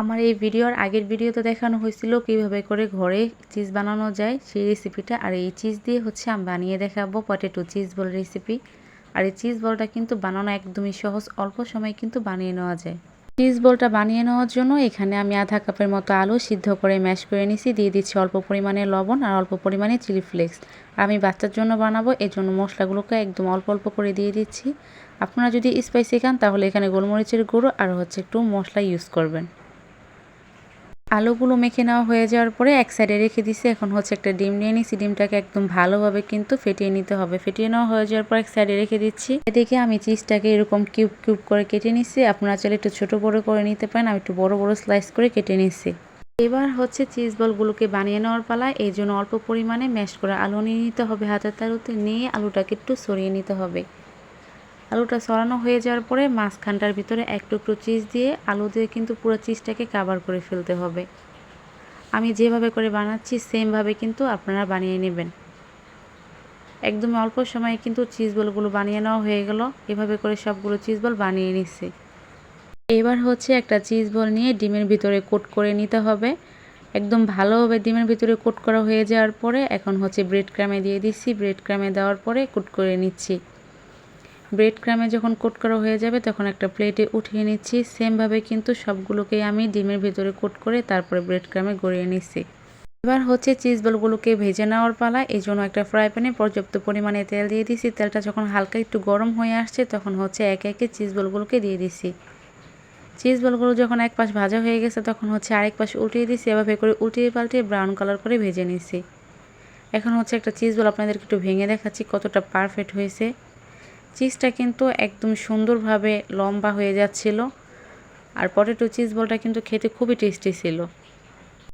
আমার এই ভিডিওর আগের ভিডিওতে দেখানো হয়েছিল কীভাবে করে ঘরে চিজ বানানো যায়, সেই রেসিপিটা আর এই চিজ দিয়ে হচ্ছে আমি বানিয়ে দেখাবো পটেটো চিজ বল রেসিপি আর এই চিজ বলটা কিন্তু বানানো একদমই সহজ, অল্প সময় কিন্তু বানিয়ে নেওয়া যায়। চিজ বলটা বানিয়ে নেওয়ার জন্য এখানে আমি আধা কাপের মতো আলু সিদ্ধ করে ম্যাশ করে নিছি, দিয়ে দিচ্ছি অল্প পরিমাণে লবণ আর অল্প পরিমাণে চিলি ফ্লেক্স আমি বাচ্চার জন্য বানাবো এই জন্য মশলাগুলোকে একদম অল্প অল্প করে দিয়ে দিচ্ছি। আপনারা যদি স্পাইসি খান তাহলে এখানে গোলমরিচের গুঁড়ো আর হচ্ছে একটু মশলা ইউজ করবেন। আলুগুলো মেখে নেওয়া হয়ে যাওয়ার পরে এক সাইডে রেখে দিছি। এখন হচ্ছে একটা ডিম নিয়ে নিছি। ডিমটাকে একদম ভালোভাবে কিন্তু ফেটিয়ে নিতে হবে। ফেটিয়ে নেওয়া হয়ে যাওয়ার পর এক সাইডে রেখে দিচ্ছি। এদিকে আমি চিজটাকে এরকম কিউব কিউব করে কেটে নিচ্ছি আপনারা চাইলে একটু ছোটো বড়ো করে নিতে পারেন। আমি একটু বড় বড় স্লাইস করে কেটে নিচ্ছি এবার হচ্ছে চিজ বলগুলোকে বানিয়ে নেওয়ার পালা এই জন্য অল্প পরিমাণে ম্যাশ করে আলু নিয়ে নিতে হবে হাতের তালুতে। নিয়ে আলুটাকে একটু সরিয়ে নিতে হবে। আলুটা সরানো হয়ে যাওয়ার পরে মাঝখানটার ভিতরে এক টুকরো চিজ দিয়ে আলু দিয়ে কিন্তু পুরো চিজটাকে কাভার করে ফেলতে হবে। আমি যেভাবে করে বানাচ্ছি সেমভাবে কিন্তু আপনারা বানিয়ে নেবেন। একদম অল্প সময়ে কিন্তু চিজ বলগুলো বানিয়ে নেওয়া হয়ে গেল। এভাবে করে সবগুলো চিজ বল বানিয়ে নিচ্ছি। এবার হচ্ছে একটা চিজ বল নিয়ে ডিমের ভিতরে কোট করে নিতে হবে। একদম ভালোভাবে ডিমের ভিতরে কোট করা হয়ে যাওয়ার পরে এখন হচ্ছে ব্রেড ক্রামে দিয়ে দিচ্ছি। ব্রেড ক্রামে দেওয়ার পরে কোট করে নিচ্ছি। ব্রেড ক্রামে যখন কোট করা হয়ে যাবে, তখন একটা প্লেটে উঠিয়ে নিচ্ছি। সেমভাবে কিন্তু সবগুলোকেই আমি ডিমের ভিতরে কোট করে তারপরে ব্রেড ক্রামে গড়িয়ে নিচ্ছি। এবার হচ্ছে চিজ বলগুলোকে ভেজে নেওয়ার পালা। এই জন্য একটা ফ্রাই প্যানে পর্যাপ্ত পরিমাণে তেল দিয়ে দিছি। তেলটা যখন হালকা একটু গরম হয়ে আসছে, তখন হচ্ছে একে একে চিজ বলগুলোকে দিয়ে দিছি। চিজ বলগুলো যখন এক পাশ ভাজা হয়ে গেছে, তখন হচ্ছে আরেক পাশ উল্টিয়ে দিছি। এভাবে করে উল্টিয়ে পাল্টিয়ে ব্রাউন কালার করে ভেজে নিছি। এখন হচ্ছে একটা চিজ বল আপনাদেরকে একটু ভেঙে দেখাচ্ছি, কতটা পারফেক্ট হয়েছে। চিজটা কিন্তু একদম সুন্দরভাবে লম্বা হয়ে যাচ্ছিল। আর পটেটো চিজ বলটা কিন্তু খেতে খুবই টেস্টি ছিল।